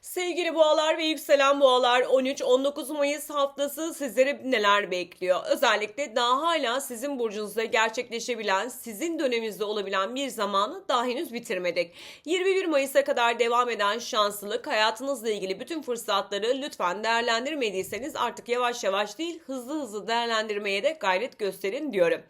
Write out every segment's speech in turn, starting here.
Sevgili boğalar ve yükselen boğalar 13-19 Mayıs haftası sizlere neler bekliyor? Özellikle daha hala sizin burcunuzda gerçekleşebilen, sizin döneminizde olabilen bir zamanı daha henüz bitirmedik. 21 Mayıs'a kadar devam eden şanslılık, hayatınızla ilgili bütün fırsatları lütfen değerlendirmediyseniz artık yavaş yavaş değil hızlı hızlı değerlendirmeye de gayret gösterin diyorum.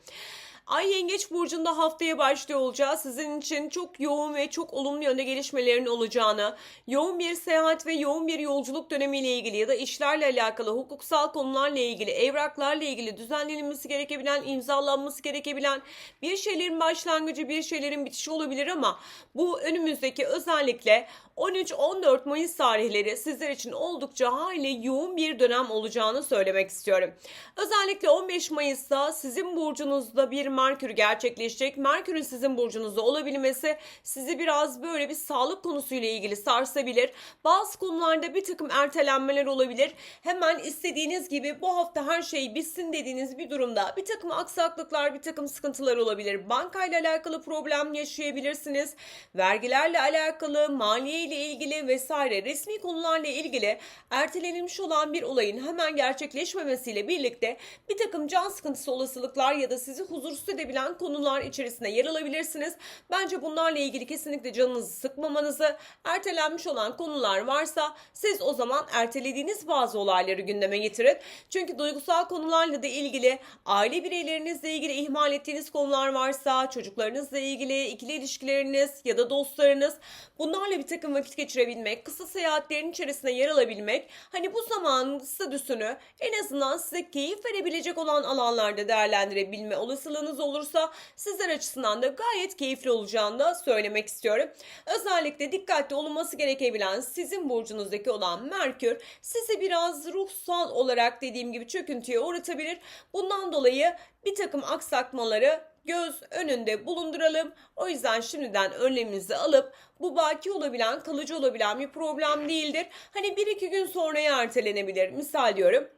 Ay Yengeç Burcu'nda haftaya başlıyor olacağız. Sizin için çok yoğun ve çok olumlu yönde gelişmelerin olacağını, yoğun bir seyahat ve yoğun bir yolculuk dönemiyle ilgili ya da işlerle alakalı, hukuksal konularla ilgili, evraklarla ilgili düzenlenilmesi gerekebilen, imzalanması gerekebilen bir şeylerin başlangıcı, bir şeylerin bitişi olabilir ama bu önümüzdeki özellikle 13-14 Mayıs tarihleri sizler için oldukça hayli yoğun bir dönem olacağını söylemek istiyorum. Özellikle 15 Mayıs'ta sizin burcunuzda bir Merkür gerçekleşecek. Merkür'ün sizin burcunuzda olabilmesi sizi biraz böyle bir sağlık konusuyla ilgili sarsabilir. Bazı konularda bir takım ertelenmeler olabilir. Hemen istediğiniz gibi bu hafta her şey bitsin dediğiniz bir durumda bir takım aksaklıklar, bir takım sıkıntılar olabilir. Bankayla alakalı problem yaşayabilirsiniz. Vergilerle alakalı, maliye ile ilgili vesaire resmi konularla ilgili ertelenilmiş olan bir olayın hemen gerçekleşmemesiyle birlikte bir takım can sıkıntısı olasılıklar ya da sizi huzursuz edebilen konular içerisinde yer alabilirsiniz. Bence bunlarla ilgili kesinlikle canınızı sıkmamanızı, ertelenmiş olan konular varsa siz o zaman ertelediğiniz bazı olayları gündeme getirin. Çünkü duygusal konularla da ilgili aile bireylerinizle ilgili ihmal ettiğiniz konular varsa, çocuklarınızla ilgili ikili ilişkileriniz ya da dostlarınız bunlarla bir takım vakit geçirebilmek, kısa seyahatlerin içerisinde yer alabilmek, hani bu zamanın statüsünü en azından size keyif verebilecek olan alanlarda değerlendirebilme olasılığınız olursa sizler açısından da gayet keyifli olacağını da söylemek istiyorum. Özellikle dikkatli olunması gerekebilen sizin burcunuzdaki olan Merkür sizi biraz ruhsal olarak dediğim gibi çöküntüye uğratabilir. Bundan dolayı bir takım aksatmaları göz önünde bulunduralım. O yüzden şimdiden önlemimizi alıp bu baki olabilen, kalıcı olabilen bir problem değildir. Hani bir iki gün sonraya ertelenebilir. Misal diyorum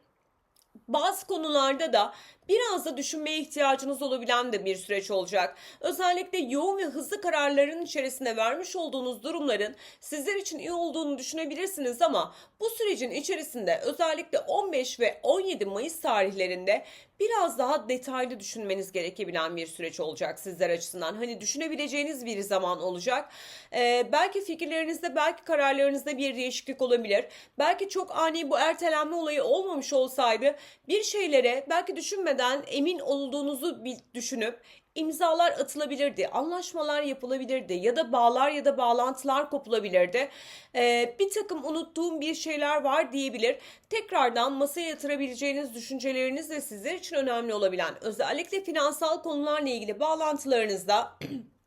bazı konularda da biraz da düşünmeye ihtiyacınız olabilen de bir süreç olacak. Özellikle yoğun ve hızlı kararların içerisinde vermiş olduğunuz durumların sizler için iyi olduğunu düşünebilirsiniz ama bu sürecin içerisinde özellikle 15 ve 17 Mayıs tarihlerinde biraz daha detaylı düşünmeniz gerekebilen bir süreç olacak sizler açısından. Hani düşünebileceğiniz bir zaman olacak. Ee, belki fikirlerinizde, belki kararlarınızda bir değişiklik olabilir. Belki çok ani bu ertelenme olayı olmamış olsaydı bir şeylere belki düşünmeden emin olduğunuzu düşünüp imzalar atılabilirdi, anlaşmalar yapılabilirdi ya da bağlar ya da bağlantılar kopulabilirdi. Ee, bir takım unuttuğum bir şeyler var diyebilir. Tekrardan masaya yatırabileceğiniz düşünceleriniz de sizler için önemli olabilen özellikle finansal konularla ilgili bağlantılarınızda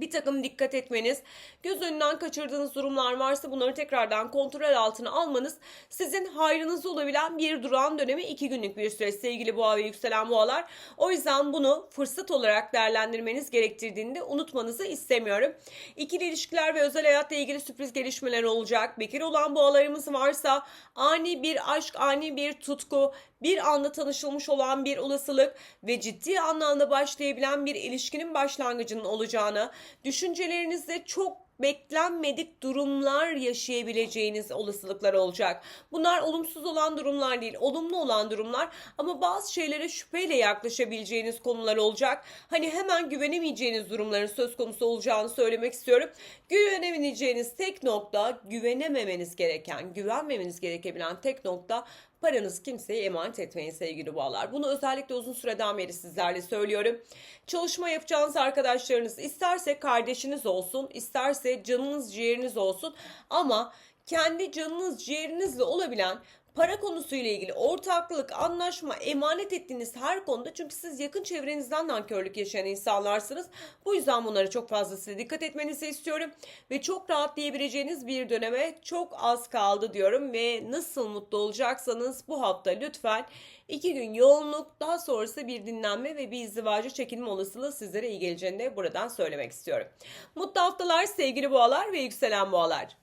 bir takım dikkat etmeniz, göz önünden kaçırdığınız durumlar varsa bunları tekrardan kontrol altına almanız sizin hayrınıza olabilen bir durağan dönemi iki günlük bir süreç sevgili boğa ve yükselen boğalar. O yüzden bunu fırsat olarak değerlendirmeniz gerektirdiğini de unutmanızı istemiyorum. İkili ilişkiler ve özel hayatla ilgili sürpriz gelişmeler olacak. Bekar olan boğalarımız varsa ani bir aşk, ani bir tutku, bir anda tanışılmış olan bir olasılık ve ciddi anlamda başlayabilen bir ilişkinin başlangıcının olacağını, düşüncelerinizde çok beklenmedik durumlar yaşayabileceğiniz olasılıklar olacak. Bunlar olumsuz olan durumlar değil, olumlu olan durumlar ama bazı şeylere şüpheyle yaklaşabileceğiniz konular olacak. Hani hemen güvenemeyeceğiniz durumların söz konusu olacağını söylemek istiyorum. Güvenemeyeceğiniz tek nokta, güvenememeniz gereken, güvenmemeniz gerekebilen tek nokta Paranızı kimseye emanet etmeyin sevgili boğalar. Bunu özellikle uzun süreden beri sizlerle söylüyorum. Çalışma yapacağınız arkadaşlarınız isterse kardeşiniz olsun, isterse canınız ciğeriniz olsun ama kendi canınız ciğerinizle olabilen para konusuyla ilgili ortaklık, anlaşma, emanet ettiğiniz her konuda çünkü siz yakın çevrenizden nankörlük yaşayan insanlarsınız. Bu yüzden bunlara çok fazla size dikkat etmenizi istiyorum ve çok rahatlayabileceğiniz bir döneme çok az kaldı diyorum ve nasıl mutlu olacaksanız bu hafta lütfen iki gün yoğunluk daha sonrası bir dinlenme ve bir izdivacı çekilme olasılığı sizlere iyi geleceğini de buradan söylemek istiyorum. Mutlu haftalar sevgili boğalar ve yükselen boğalar.